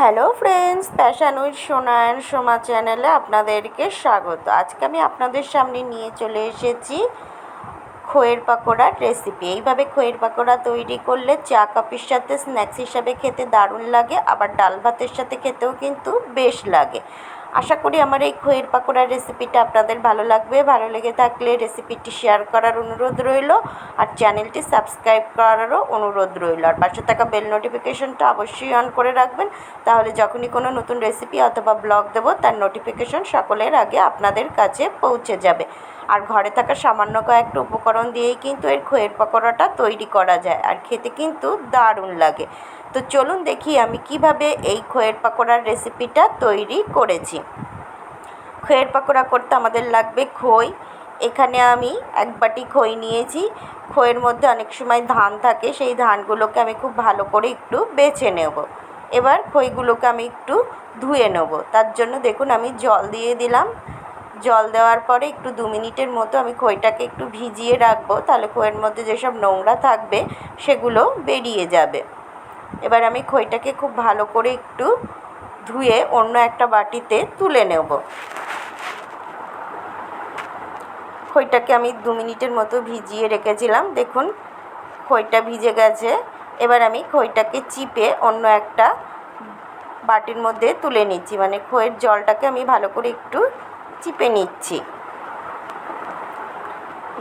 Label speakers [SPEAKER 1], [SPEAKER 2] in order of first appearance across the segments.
[SPEAKER 1] Hello friends passion with Sonayan Soma চ্যানেলে আপনাদেরকে স্বাগত। আজকে আমি আপনাদের সামনে নিয়ে চলে এসেছি খইয়ের পাকোড়ার রেসিপি এইভাবে খয়ের পাকোড়া তৈরি করলে চা কফির সাথে স্ন্যাক্স হিসাবে খেতে দারুণ লাগে, আবার ডাল ভাতের সাথে খেতেও কিন্তু বেশ লাগে। আশা করি আমার এই খইয়ের পাকোড়ার রেসিপিটা আপনাদের ভালো লাগবে। ভালো লেগে থাকলে রেসিপিটি শেয়ার করার অনুরোধ রইল আর চ্যানেলটি সাবস্ক্রাইব করারও অনুরোধ রইল। আর পাশে থাকা বেল নোটিফিকেশনটা অবশ্যই অন করে রাখবেন। তাহলে যখনই কোনো নতুন রেসিপি অথবা ব্লগ দেবো, তার নোটিফিকেশন সকলের আগে আপনাদের কাছে পৌঁছে যাবে। আর ঘরে থাকা সামান্য কয়েকটা উপকরণ দিয়েই কিন্তু এর খইয়ের পকোড়াটা তৈরি করা যায় আর খেতে কিন্তু দারুণ লাগে। তো চলুন দেখি আমি কীভাবে এই খইয়ের পাকোড়ার রেসিপিটা তৈরি করেছি। খইয়ের পাকোড়া করতে আমাদের লাগবে খই। এখানে আমি এক বাটি খই নিয়েছি। খইয়ের মধ্যে অনেক সময় ধান থাকে, সেই ধানগুলোকে আমি খুব ভালো করে একটু বেছে নেব। এবার খইগুলোকে আমি একটু ধুয়ে নেব। তার জন্য দেখুন আমি জল দিয়ে দিলাম। জল দেওয়ার পরে একটু দু মিনিটের মতো আমি খইটাকে একটু ভিজিয়ে রাখব, তাহলে খইয়ের মধ্যে যেসব নোংরা থাকবে সেগুলো বেরিয়ে যাবে। এবার আমি খইটাকে খুব ভালো করে একটু ধুয়ে অন্য একটা বাটিতে তুলে নেব। খইটাকে আমি দু মিনিটের মতো ভিজিয়ে রেখেছিলাম। দেখুন, খইটা ভিজে গেছে। এবার আমি খইটাকে চিপে অন্য একটা বাটির মধ্যে তুলে নিচ্ছি। মানে খইয়ের জলটাকে আমি ভালো করে একটু চিপে নিচ্ছি।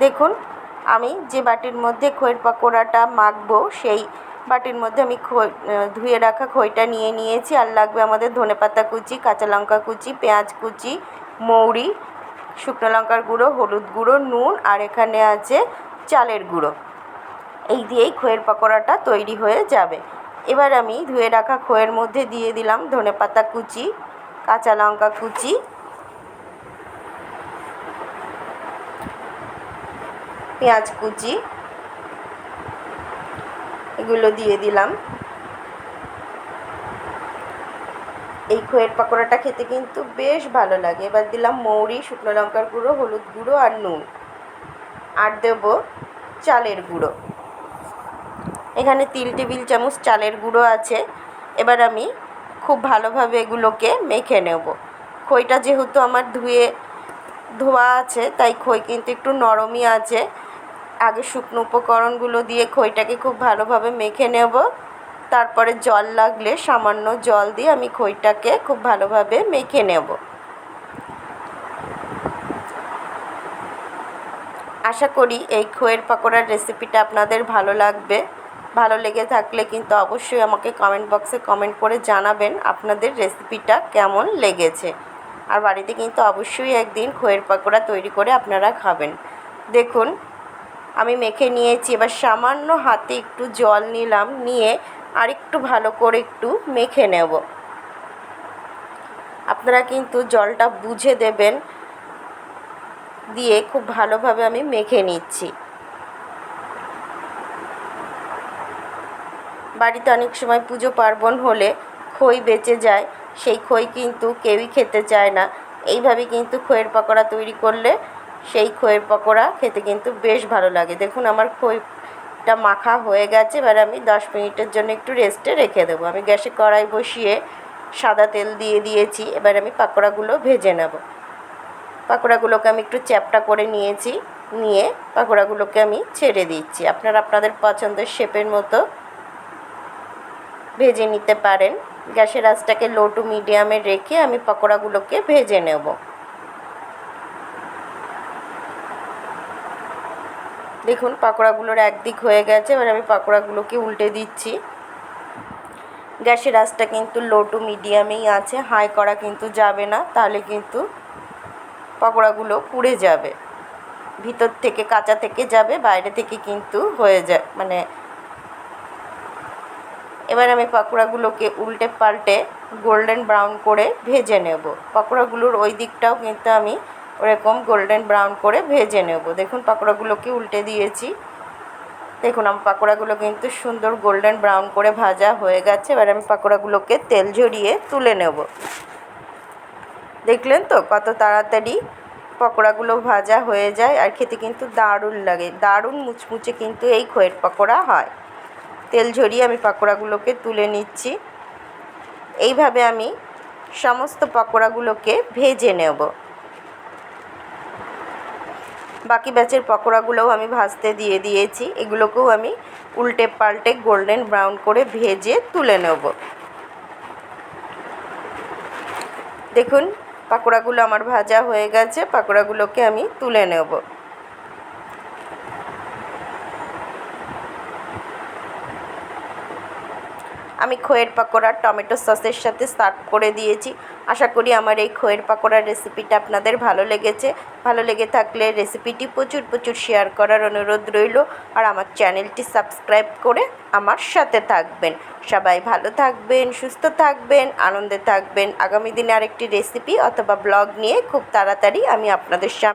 [SPEAKER 1] দেখুন, আমি যে বাটির মধ্যে খইয়ের পাকোড়াটা মাখবো, সেই বাটির মধ্যে আমি খই ধুয়ে রাখা খইটা নিয়ে নিয়েছি। আর লাগবে আমাদের ধনেপাতা কুচি, কাঁচা লঙ্কা কুচি, পেঁয়াজ কুচি, মৌরি, শুকনো লঙ্কার গুঁড়ো, হলুদ গুঁড়ো, নুন, আর এখানে আছে চালের গুঁড়ো। এই দিয়েই খইয়ের পকোড়াটা তৈরি হয়ে যাবে। এবার আমি ধুয়ে রাখা খইয়ের মধ্যে দিয়ে দিলাম ধনেপাতা কুচি, কাঁচা লঙ্কা কুচি পেঁয়াজ কুচি, এগুলো দিয়ে দিলাম। এই খইয়ের পাকোড়াটা খেতে কিন্তু বেশ ভালো লাগে। এবার দিলাম মৌরি, শুকনো লঙ্কার গুঁড়ো, হলুদ গুঁড়ো আর নুন। আর দেব চালের গুঁড়ো। এখানে তিল টেবিল চামচ চালের গুঁড়ো আছে। এবার আমি খুব ভালোভাবে এগুলোকে মেখে নেব। খইটা যেহেতু আমার ধুয়ে ধোয়া আছে, তাই খই কিন্তু একটু নরমই আছে। আগে শুকনো উপকরণগুলো দিয়ে খইটাকে খুব ভালোভাবে মেখে নেব। তারপরে জল লাগলে সামান্য জল দিয়ে আমি খইটাকে খুব ভালোভাবে মেখে নেব। আশা করি এই খইয়ের পাকোড়ার রেসিপিটা আপনাদের ভালো লাগবে। ভালো লেগে থাকলে কিন্তু অবশ্যই আমাকে কমেন্ট বক্সে কমেন্ট করে জানাবেন আপনাদের রেসিপিটা কেমন লেগেছে। আর বাড়িতে কিন্তু অবশ্যই একদিন খইয়ের পাকোড়া তৈরি করে আপনারা খাবেন। দেখুন, আমি মেখে নিয়েছি, এবার সামান্য হাতে একটু জল নিলাম, নিয়ে আর একটু ভালো করে একটু মেখে নেব। আপনারা কিন্তু জলটা বুঝে দেবেন, দিয়ে খুব ভালোভাবে আমি মেখে নিচ্ছি। বাড়িতে অনেক সময় পুজো পার্বণ হলে খই বেঁচে যায় সেই খই কিন্তু কেউই খেতে চায় না। এইভাবে কিন্তু খইয়ের পকোড়া তৈরি করলে সেই খইয়ের পকোড়া খেতে কিন্তু বেশ ভালো লাগে। দেখুন আমার খইটা মাখা হয়ে গেছে, এবার আমি দশ মিনিটের জন্য একটু রেস্টে রেখে দেবো। আমি গ্যাসে কড়াই বসিয়ে সাদা তেল দিয়ে দিয়েছি, এবার আমি পাকোড়াগুলো ভেজে নেব। পাকোড়াগুলোকে আমি একটু চ্যাপটা করে নিয়েছি, নিয়ে পাকোড়াগুলোকে আমি ছেড়ে দিচ্ছি। আপনারা আপনাদের পছন্দের শেপের মতো ভেজে নিতে পারেন। গ্যাসের আঁচটাকে লো টু মিডিয়ামে রেখে আমি পকোড়াগুলোকে ভেজে নেব। দেখুন, পাকোড়াগুলোর একদিক হয়ে গেছে, এবার আমি পাকোড়াগুলোকে উল্টে দিচ্ছি। গ্যাসের আঁচটা কিন্তু লো টু মিডিয়ামেই আছে হাই করা কিন্তু যাবে না, তাহলে কিন্তু পকোড়াগুলো পুড়ে যাবে। ভিতর থেকে, কাঁচা থেকে যাবে, বাইরে থেকে কিন্তু হয়ে যায় মানে এবার আমি পাকোড়াগুলোকে উল্টে পাল্টে গোল্ডেন ব্রাউন করে ভেজে নেব। পাকোড়াগুলোর ওই দিকটাও কিন্তু আমি ওরকম গোল্ডেন ব্রাউন করে ভেজে নেব। দেখুন পাকোড়াগুলোকে উল্টে দিয়েছি। দেখুন আমার পাকোড়াগুলো কিন্তু সুন্দর গোল্ডেন ব্রাউন করে ভাজা হয়ে গেছে। এবার আমি পাকোড়াগুলোকে তেল ঝরিয়ে তুলে নেব। দেখলেন তো কত তাড়াতাড়ি পকোড়াগুলো ভাজা হয়ে যায়। আর খেতে কিন্তু দারুণ লাগে। দারুণ মুচমুচে কিন্তু এই খইয়ের পকোড়া হয়। তেল ঝরিয়ে আমি পাকোড়াগুলোকে তুলে নিচ্ছি। এইভাবে আমি সমস্ত পকোড়াগুলোকে ভেজে নেব। বাকি ব্যাচের পকোড়াগুলোও আমি ভাজতে দিয়ে দিয়েছি। এগুলোকেও আমি উল্টে পাল্টে গোল্ডেন ব্রাউন করে ভেজে তুলে নেব। দেখুন, পাকোড়াগুলো আমার ভাজা হয়ে গেছে। পাকোড়াগুলোকে আমি তুলে নেব। আমি খোয়ের পাকোড়া টমেটো সসের সাথে সার্ভ করে দিয়েছি। আশা করি আমার এই খোয়ের পাকোড়ার রেসিপিটা আপনাদের ভালো লেগেছে। ভালো লেগে থাকলে রেসিপিটি প্রচুর প্রচুর শেয়ার করার অনুরোধ রইল। আর আমার চ্যানেলটি সাবস্ক্রাইব করে আমার সাথে থাকবেন। সবাই ভালো থাকবেন, সুস্থ থাকবেন, আনন্দে থাকবেন। আগামী দিনে আরেকটি রেসিপি অথবা ব্লগ নিয়ে খুব তাড়াতাড়ি আমি আপনাদের সামনে